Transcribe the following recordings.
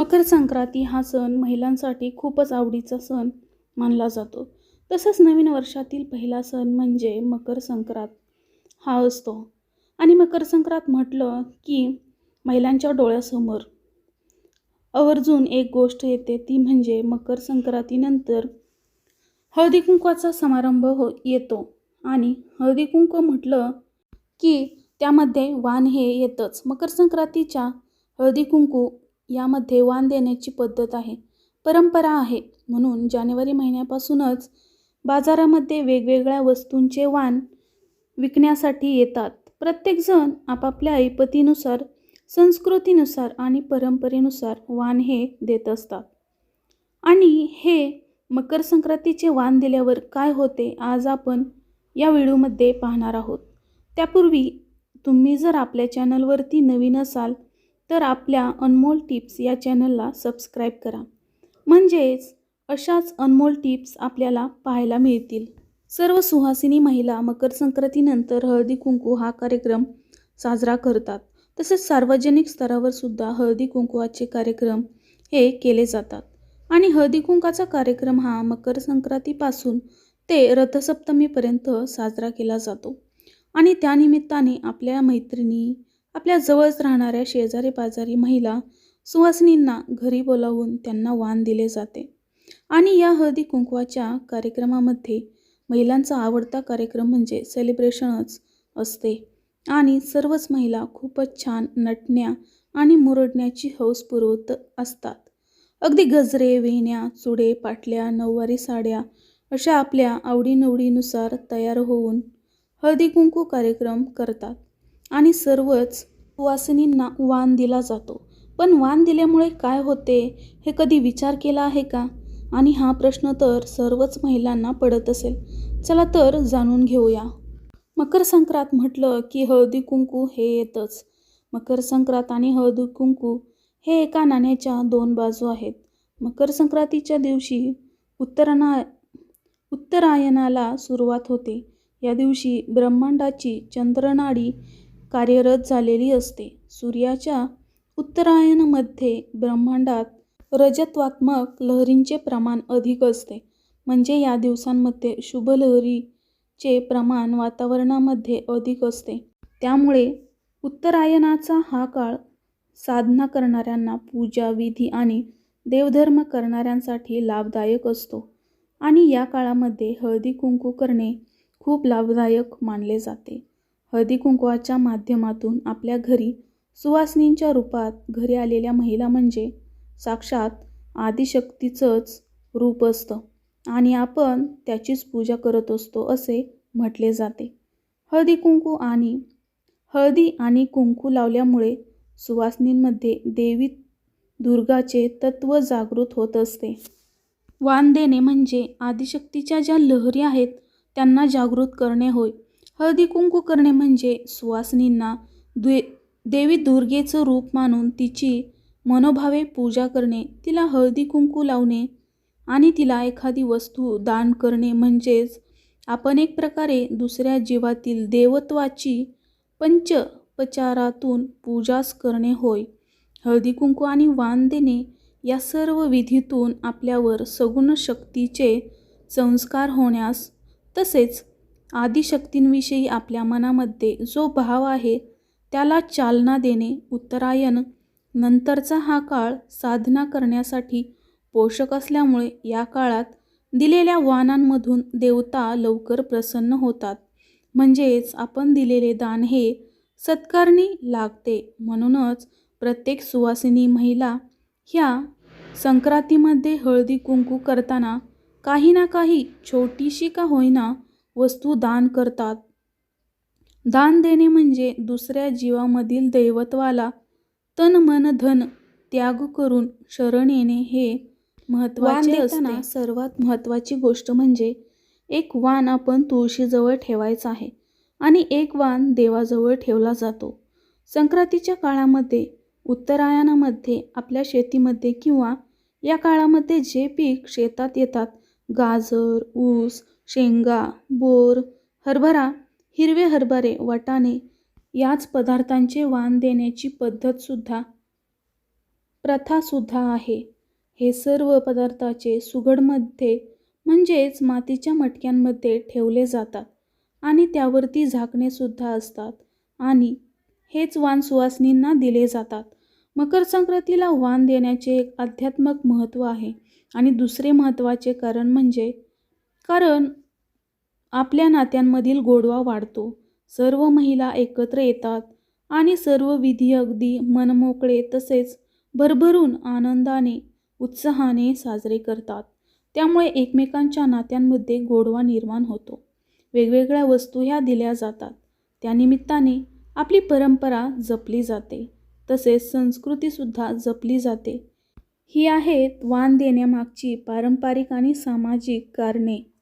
मकर संक्रांती हा सण महिलांसाठी खूपच आवडीचा सण मानला जातो. तसंच नवीन वर्षातील पहिला सण म्हणजे मकर संक्रांत हा असतो. आणि मकर संक्रांत म्हटलं की महिलांच्या डोळ्यासमोर आवर्जून एक गोष्ट येते ती म्हणजे मकर संक्रांतीनंतर हळदी कुंकवाचा समारंभ हो येतो. आणि हळदी कुंकू म्हटलं की त्यामध्ये वाण हे येतंच. मकर संक्रांतीच्या हळदी कुंकू यामध्ये वाण देण्याची पद्धत आहे. परंपरा आहे. म्हणून जानेवारी महिन्यापासूनच बाजारामध्ये वेगवेगळ्या वस्तूंचे वाण विकण्यासाठी येतात. प्रत्येकजण आपापल्या ऐपतीनुसार संस्कृतीनुसार आणि परंपरेनुसार वाण हे देत असतात. आणि हे मकर संक्रांतीचे वाण दिल्यावर काय होते आज आपण या व्हिडिओमध्ये पाहणार आहोत. त्यापूर्वी तुम्ही जर आपल्या चॅनलवरती नवीन असाल तर आपल्या अनमोल टिप्स या चॅनलला सबस्क्राईब करा. म्हणजेच अशाच अनमोल टिप्स आपल्याला पाहायला मिळतील. सर्व सुहासिनी महिला मकर संक्रांतीनंतर हळदी कुंकू हा कार्यक्रम साजरा करतात. तसेच सार्वजनिक स्तरावर सुद्धा हळदी कुंकवाचे कार्यक्रम हे केले जातात. आणि हळदी कुंकाचा कार्यक्रम हा मकर संक्रांतीपासून ते रथसप्तमीपर्यंत साजरा केला जातो. आणि त्यानिमित्ताने आपल्या मैत्रिणी आपल्या जवळच राहणाऱ्या शेजारी पाजारी महिला सुवासिनींना घरी बोलावून त्यांना वाण दिले जाते. आणि या हळदी कुंकवाच्या कार्यक्रमामध्ये महिलांचा आवडता कार्यक्रम म्हणजे सेलिब्रेशनच असते. आणि सर्वच महिला खूपच छान नटण्या आणि मुरडण्याची हौस पुरवत असतात. अगदी गजरे वेण्या चुडे पाटल्या नऊवारी साड्या अशा आपल्या आवडीनिवडीनुसार तयार होऊन हळदी कुंकू कार्यक्रम करतात. आणि सर्वच सुवासिनींना वाण दिला जातो. पण वाण दिल्यामुळे काय होते हे कधी विचार केला आहे का? आणि हा प्रश्न तर सर्वच महिलांना पडत असेल. चला तर जाणून घेऊया. मकर संक्रांत म्हटलं की हळदी कुंकू हे येतच. मकर संक्रांत आणि हळदी कुंकू हे एका नाण्याच्या दोन बाजू आहेत. मकर संक्रांतीच्या दिवशी उत्तरणा उत्तरायणाला सुरुवात होते. या दिवशी ब्रह्मांडाची चंद्रनाडी कार्यरत झालेली असते. सूर्याच्या उत्तरायणामध्ये ब्रह्मांडात रजत्वात्मक लहरींचे प्रमाण अधिक असते. म्हणजे या दिवसांमध्ये शुभलहरीचे प्रमाण वातावरणामध्ये अधिक असते. त्यामुळे उत्तरायणाचा हा काळ साधना करणाऱ्यांना पूजा विधी आणि देवधर्म करणाऱ्यांसाठी लाभदायक असतो. आणि या काळामध्ये हळदी कुंकू करणे खूप लाभदायक मानले जाते. हळदी कुंकवाच्या माध्यमातून आपल्या घरी सुवासिनींच्या रूपात घरी आलेल्या महिला म्हणजे साक्षात आदिशक्तीचंच रूप असतं आणि आपण त्याचीच पूजा करत असतो असे म्हटले जाते. हळदी कुंकू आणि हळदी आणि कुंकू लावल्यामुळे सुवासिनींमध्ये देवी दुर्गाचे तत्त्व जागृत होत असते. वाण देणे म्हणजे आदिशक्तीच्या ज्या लहरी आहेत त्यांना जागृत करणे होय. हळदी कुंकू करणे म्हणजे सुवासिनींना द्वे देवी दुर्गेचं रूप मानून तिची मनोभावे पूजा करणे तिला हळदी कुंकू लावणे आणि तिला एखादी वस्तू दान करणे म्हणजेच आपण एक प्रकारे दुसऱ्या जीवातील देवत्वाची पंचपचारातून पूजाच करणे होय. हळदी कुंकू आणि वाण देणे या सर्व विधीतून आपल्यावर सगुण शक्तीचे संस्कार होण्यास तसेच आदिशक्तींविषयी आपल्या मनामध्ये जो भाव आहे त्याला चालना देणे उत्तरायण नंतरचा हा काळ साधना करण्यासाठी पोषक असल्यामुळे या काळात दिलेल्या वाहनांमधून देवता लवकर प्रसन्न होतात. म्हणजेच आपण दिलेले दान हे सत्कारणी लागते. म्हणूनच प्रत्येक सुवासिनी महिला ह्या संक्रांतीमध्ये हळदी कुंकू करताना काही ना काही छोटीशी का होईना वस्तू दान करतात. दान देणे म्हणजे दुसऱ्या जीवामधील दैवत्वाला तन मन धन त्याग करून शरण येणे हे महत्त्वाचे असते. सर्वात महत्त्वाची गोष्ट म्हणजे एक वाण आपण तुळशीजवळ ठेवायचा आहे आणि एक वाण देवाजवळ ठेवला जातो. संक्रांतीच्या काळामध्ये उत्तरायणामध्ये आपल्या शेतीमध्ये किंवा या काळामध्ये जे पीक शेतात येतात गाजर ऊस शेंगा बोर हरभरा हिरवे हरभरे वाटाणे याच पदार्थांचे वाण देण्याची पद्धतसुद्धा प्रथासुद्धा आहे. हे सर्व पदार्थाचे सुगडमध्ये म्हणजेच मातीच्या मटक्यांमध्ये ठेवले जातात आणि त्यावरती झाकणेसुद्धा असतात आणि हेच वाण सुवासिनींना दिले जातात. मकर संक्रांतीला वाण देण्याचे एक आध्यात्मक महत्त्व आहे आणि दुसरे महत्त्वाचे कारण म्हणजे कारण आपल्या नात्यांमधील गोडवा वाढतो. सर्व महिला एकत्र येतात आणि सर्व विधी अगदी मनमोकळे तसेच भरभरून आनंदाने उत्साहाने साजरे करतात. त्यामुळे एकमेकांच्या नात्यांमध्ये गोडवा निर्माण होतो. वेगवेगळ्या वस्तू ह्या दिल्या जातात. त्यानिमित्ताने आपली परंपरा जपली जाते. तसेच संस्कृतीसुद्धा जपली जाते. ही आहेत वाण देण्यामागची पारंपरिक आणि सामाजिक कारणे.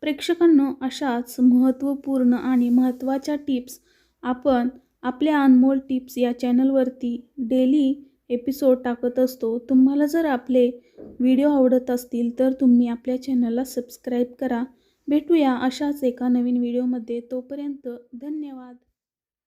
प्रेक्षकांनो अशाच महत्त्वपूर्ण आणि महत्त्वाच्या टिप्स आपण आपल्या अनमोल टिप्स या चॅनलवरती डेली एपिसोड टाकत असतो. तुम्हाला जर आपले व्हिडिओ आवडत असतील तर तुम्ही आपल्या चॅनलला सबस्क्राईब करा. भेटूया अशाच एका नवीन व्हिडिओमध्ये. तोपर्यंत धन्यवाद.